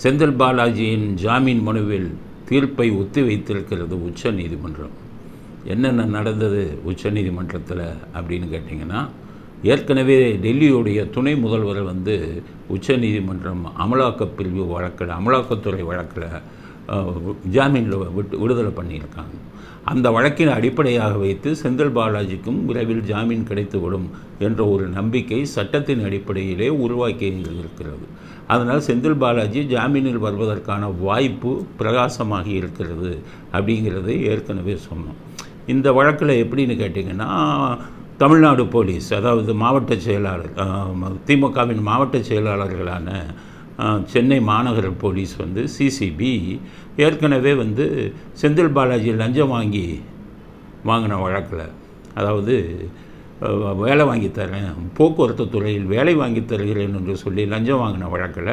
செந்தில் பாலாஜியின் ஜாமீன் மனுவில் தீர்ப்பை ஒத்தி வைத்திருக்கிறது உச்ச நீதிமன்றம் என்னென்ன நடந்தது உச்ச நீதிமன்றத்தில் அப்படின்னு கேட்டிங்கன்னா ஏற்கனவே டெல்லியுடைய துணை முதல்வர் வந்து உச்ச நீதிமன்றம் அமலாக்க பிரிவு வழக்கில் அமலாக்கத்துறை வழக்கில் ஜாமீனில் விட்டு விடுதலை பண்ணியிருக்காங்க. அந்த வழக்கின் அடிப்படையாக வைத்து செந்தில் பாலாஜிக்கும் விரைவில் ஜாமீன் கிடைத்துவிடும் என்ற ஒரு நம்பிக்கை சட்டத்தின் அடிப்படையிலே உருவாக்கி இருக்கிறது. அதனால் செந்தில் பாலாஜி ஜாமீனில் வருவதற்கான வாய்ப்பு பிரகாசமாகி இருக்கிறது அப்படிங்கிறது ஏற்கனவே சொன்னோம். இந்த வழக்கில் எப்படின்னு கேட்டிங்கன்னா தமிழ்நாடு போலீஸ் அதாவது மாவட்ட செயலாளர் திமுகவின் மாவட்ட செயலாளர்களான சென்னை மாநகர போலீஸ் வந்து சிசிபி ஏற்கனவே வந்து செந்தில் பாலாஜி லஞ்சம் வாங்கி வாங்கின வழக்கில். அதாவது வேலை வாங்கி தரேன் போக்குவரத்து துறையில் வேலை வாங்கி தருகிறேன் என்று சொல்லி லஞ்சம் வாங்கின வழக்கில்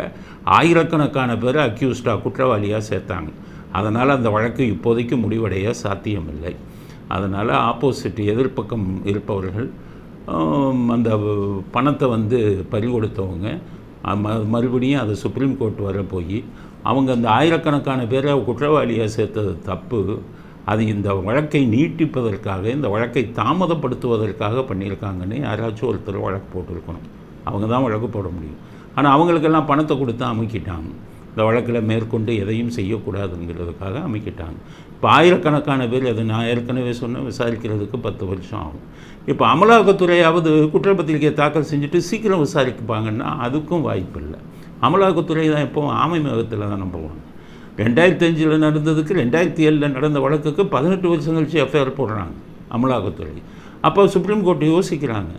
ஆயிரக்கணக்கான பேர் அக்யூஸ்டாக குற்றவாளியாக சேர்த்தாங்க. அதனால் அந்த வழக்கு இப்போதைக்கு முடிவடைய சாத்தியமில்லை. அதனால் ஆப்போசிட் எதிர்ப்பக்கம் இருப்பவர்கள் அந்த பணத்தை வந்து பறி கொடுத்தவங்க மறுபடியும் அது சுப்ரீம் கோர்ட் வர போய் அவங்க அந்த ஆயிரக்கணக்கான பேரை குற்றவாளியாக சேர்த்தது தப்பு. அது இந்த வழக்கை நீட்டிப்பதற்காக இந்த வழக்கை தாமதப்படுத்துவதற்காக பண்ணியிருக்காங்கன்னு யாராச்சும் ஒருத்தர் வழக்கு போட்டிருக்கணும். அவங்க தான் வழக்கு போட முடியும். ஆனால் அவங்களுக்கெல்லாம் பணத்தை கொடுத்து அமைக்கிட்டாங்க. இந்த வழக்கில் மேற்கொண்டு எதையும் செய்யக்கூடாதுங்கிறதுக்காக அமைக்கிட்டாங்க. இப்போ ஆயிரக்கணக்கான பேர் அது நான் ஏற்கனவே சொன்ன விசாரிக்கிறதுக்கு பத்து வருஷம் ஆகும். இப்போ அமலாக்கத்துறையாவது குற்றப்பத்திரிக்கை தாக்கல் செஞ்சுட்டு சீக்கிரம் விசாரிப்பாங்கன்னா அதுக்கும் வாய்ப்பு இல்லை. அமலாக்கத்துறை தான் எப்போவும் ஆமை மேகத்தில் தான் போவாங்க ரெண்டாயிரத்தி அஞ்சில் நடந்ததுக்கு ரெண்டாயிரத்தி ஏழில் நடந்த வழக்குக்கு பதினெட்டு வருஷம் கழிச்சு எஃப்ஐஆர் போடுறாங்க அமலாக்கத்துறை. அப்போ சுப்ரீம் கோர்ட்டு யோசிக்கிறாங்க.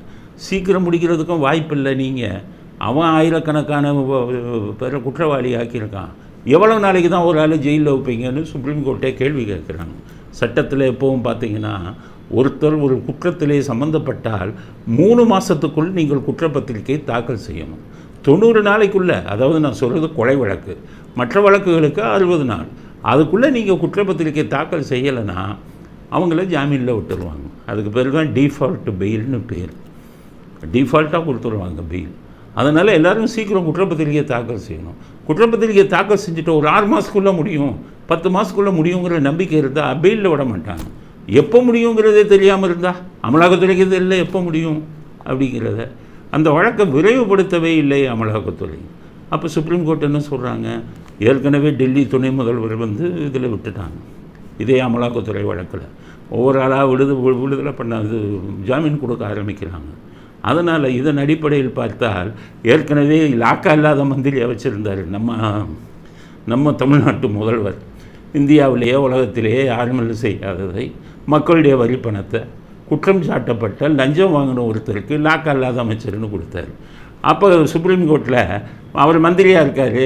சீக்கிரம் முடிக்கிறதுக்கும் வாய்ப்பில்லை நீங்கள் அவன் ஆயிரக்கணக்கான வ- பேரை குற்றவாளி ஆக்கியிருக்கான். எவ்வளோ நாளைக்கு தான் ஒரு ஆள் ஜெயிலில் வைப்பீங்கன்னு சுப்ரீம் கோர்ட்டே கேள்வி கேட்குறாங்க. சட்டத்தில் எப்பவும் பார்த்தீங்கன்னா ஒருத்தர் ஒரு குற்றத்திலே சம்மந்தப்பட்டால் மூணு மாதத்துக்குள் நீங்கள் குற்றப்பத்திரிக்கை தாக்கல் செய்யணும். தொண்ணூறு நாளைக்குள்ளே அதாவது நான் சொல்கிறது கொலை வழக்கு. மற்ற வழக்குகளுக்கு அறுபது நாள். அதுக்குள்ளே நீங்கள் குற்றப்பத்திரிக்கை தாக்கல் செய்யலைன்னா அவங்கள ஜாமீனில் விட்டுருவாங்க. அதுக்கு பேர் தான் டிஃபால்ட் பெயில்னு பேர். டிஃபால்ட்டாக கொடுத்துருவாங்க பெயில் அதனால் எல்லாரும் சீக்கிரம் குற்றப்பத்திரிகையை தாக்கல் செய்யணும். குற்றப்பத்திரிகையை தாக்கல் செஞ்சுட்டு ஒரு ஆறு மாதத்துக்குள்ளே முடியும். பத்து மாதத்துக்குள்ளே முடியுங்கிற நம்பிக்கை இருந்தால் பெயிலில் விட மாட்டாங்க. எப்போ முடியுங்கிறதே தெரியாமல் இருந்தால் அமலாக்கத்துறைக்கு இல்லை எப்போ முடியும் அப்படிங்கிறத. அந்த வழக்கை விரைவுபடுத்தவே இல்லை அமலாக்கத்துறை. அப்போ சுப்ரீம் கோர்ட் என்ன சொல்கிறாங்க ஏற்கனவே டெல்லி துணை முதல்வர் வந்து இதில் விட்டுட்டாங்க. இதே அமலாக்கத்துறை வழக்கில். ஒவ்வொரு ஆளாக விடுது விடுதலை பண்ண இது ஜாமீன் கொடுக்க ஆரம்பிக்கிறாங்க. அதனால் இதன் அடிப்படையில் பார்த்தால் ஏற்கனவே லாக்கா இல்லாத மந்திரியை வச்சுருந்தார் நம்ம நம்ம தமிழ்நாட்டு முதல்வர். இந்தியாவிலேயே உலகத்திலேயே யாரும் இல்லை செய்யாததை மக்களுடைய வரி பணத்தை குற்றம் சாட்டப்பட்ட லஞ்சம் வாங்கின ஒருத்தருக்கு லாக்கா இல்லாத அமைச்சர்னு கொடுத்தாரு. அப்போ சுப்ரீம் கோர்ட்டில் அவர் மந்திரியாக இருக்கார்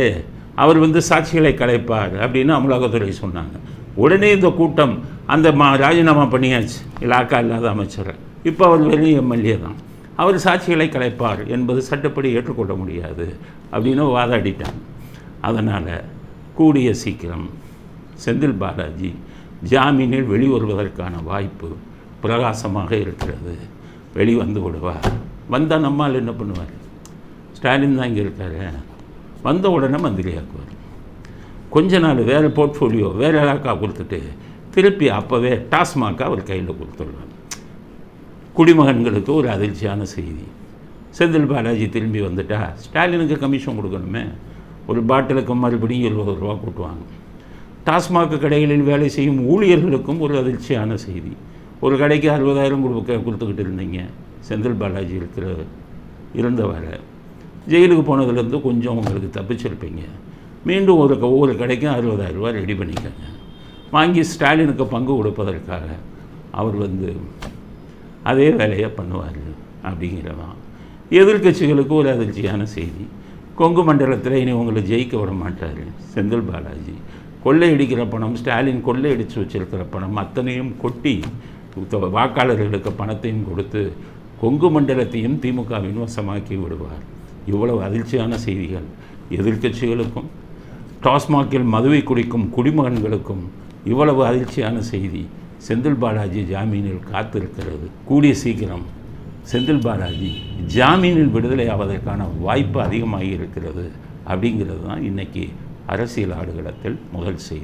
அவர் வந்து சாட்சிகளை கலைப்பார் அப்படின்னு அமலாக்கத்துறை சொன்னாங்க. உடனே இந்த கூட்டம் அந்த மா ராஜினாமா பண்ணியாச்சு லாக்கா இல்லாத அமைச்சரை. இப்போ அவர் வெறும் எம்எல்ஏ தான். அவர் சாட்சிகளை கலைப்பார் என்பது சட்டப்படி ஏற்றுக்கொள்ள முடியாது அப்படின்னு வாதாடிட்டாங்க அதனால் கூடிய சீக்கிரம் செந்தில் பாலாஜி ஜாமீனில் வெளிவருவதற்கான வாய்ப்பு பிரகாசமாக இருக்கிறது. வெளிவந்து விடுவார். வந்தால் நம்மால் என்ன பண்ணுவார்? ஸ்டாலின் தான் இங்கே இருக்காரு. வந்த உடனே மந்திரியாக்குவார். கொஞ்ச நாள் வேறு போர்ட்ஃபோலியோ வேறு இலாக்கா கொடுத்துட்டு திருப்பி அப்போவே டாஸ்மாக அவர் கையில் கொடுத்துடுவார். குடிமகன்களுக்கு ஒரு அதிர்ச்சியான செய்தி. செந்தில் பாலாஜி திரும்பி வந்துட்டா ஸ்டாலினுக்கு கமிஷன் கொடுக்கணுமே. ஒரு பாட்டிலுக்கு மறுபடியும் இருபது ரூபா கூட்டுவாங்க. டாஸ்மாக் கடைகளில் வேலை செய்யும் ஊழியர்களுக்கும் ஒரு அதிர்ச்சியான செய்தி. ஒரு கடைக்கு அறுபதாயிரம் கொடுக்க கொடுத்துக்கிட்டு இருந்தீங்க. செந்தில் பாலாஜி இருக்கிற இருந்தவரை. ஜெயிலுக்கு போனதுலேருந்து கொஞ்சம் உங்களுக்கு தப்பிச்சிருப்பீங்க. மீண்டும் ஒரு க- ஒவ்வொரு கடைக்கும் அறுபதாயிரம் ரெடி பண்ணிக்கோங்க. வாங்கி ஸ்டாலினுக்கு பங்கு கொடுப்பதற்காக அவர் வந்து அதே வேலையை பண்ணுவார் அப்படிங்கிறதான். எதிர்கட்சிகளுக்கு ஒரு அதிர்ச்சியான செய்தி. கொங்கு மண்டலத்தில் இனி உங்களை ஜெயிக்க விட மாட்டார் செந்தில் பாலாஜி. கொள்ளையடிக்கிற பணம் ஸ்டாலின் கொள்ளையடித்து வச்சிருக்கிற பணம் அத்தனையும் கொட்டி வாக்காளர்களுக்கு பணத்தையும் கொடுத்து கொங்கு மண்டலத்தையும் திமுகவின் வசமாக்கி விடுவார். இவ்வளவு அதிர்ச்சியான செய்திகள் எதிர்க்கட்சிகளுக்கும் டாஸ்மாகில் மதுவை குடிக்கும் குடிமகன்களுக்கும் இவ்வளவு அதிர்ச்சியான செய்தி. செந்தில் பாலாஜி ஜாமீனில் காத்திருக்கிறது. கூடிய சீக்கிரம் செந்தில் பாலாஜி ஜாமீனில் விடுதலை ஆவதற்கான வாய்ப்பு அதிகமாகி இருக்கிறது. அப்படிங்கிறது தான் இன்றைக்கி அரசியல் ஆடுகளத்தில் முதல் செய்தி.